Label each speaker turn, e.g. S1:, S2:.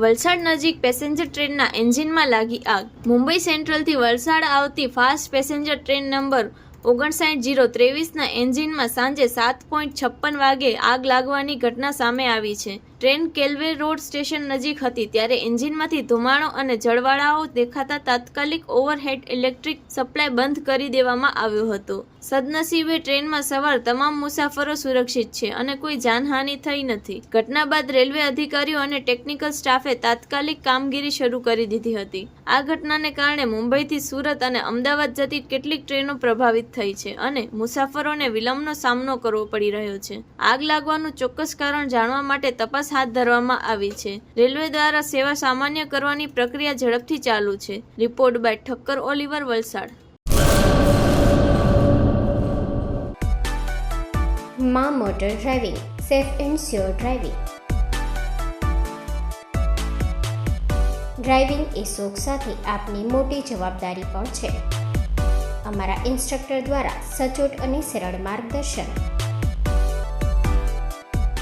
S1: વલસાડ નજીક પેસેન્જર ટ્રેનના એન્જિનમાં લાગી આગ. મુંબઈ સેન્ટ્રલથી વલસાડ આવતી ફાસ્ટ પેસેન્જર ટ્રેન નંબર ઓગણસાઠ જીરો ત્રેવીસના એન્જિનમાં સાંજે સાત પોઈન્ટ છપ્પન વાગે આગ લાગવાની ઘટના સામે આવી છે. ટ્રેન કેલવે રોડ સ્ટેશન નજીક હતી, ત્યારે એન્જિનમાંથી ધુમાડો અને જળવાળાઓ દેખાતા તાત્કાલિક ઓવરહેડ ઇલેક્ટ્રિક સપ્લાય બંધ કરી દેવામાં આવ્યો હતો. સદનસીબે ટ્રેનમાં સવાર તમામ મુસાફરો સુરક્ષિત છે અને કોઈ જાનહાનિ થઈ નથી. ઘટના બાદ રેલવે અધિકારીઓ અને ટેકનિકલ સ્ટાફે તાત્કાલિક કામગીરી શરૂ કરી દીધી હતી. આ ઘટનાને કારણે મુંબઈથી સુરત અને અમદાવાદ જતી કેટલીક ટ્રેનો પ્રભાવિત થઈ છે અને મુસાફરોને વિલંબનો સામનો કરવો પડી રહ્યો છે. આગ લાગવાનું ચોક્કસ કારણ જાણવા માટે તપાસ હાથ ધરવામાં આવી છે. રેલવે દ્વારા સેવા સામાન્ય કરવાની પ્રક્રિયા ઝડપથી ચાલુ છે. Report by Thakkar Oliver Valsad.
S2: મા motor driving, safe and sure driving. Driving એ શોખ સાથે આપની મોટી જવાબદારી પણ છે. અમારા ઇન્સ્ટ્રક્ટર દ્વારા સચોટ અને સરળ માર્ગદર્શન.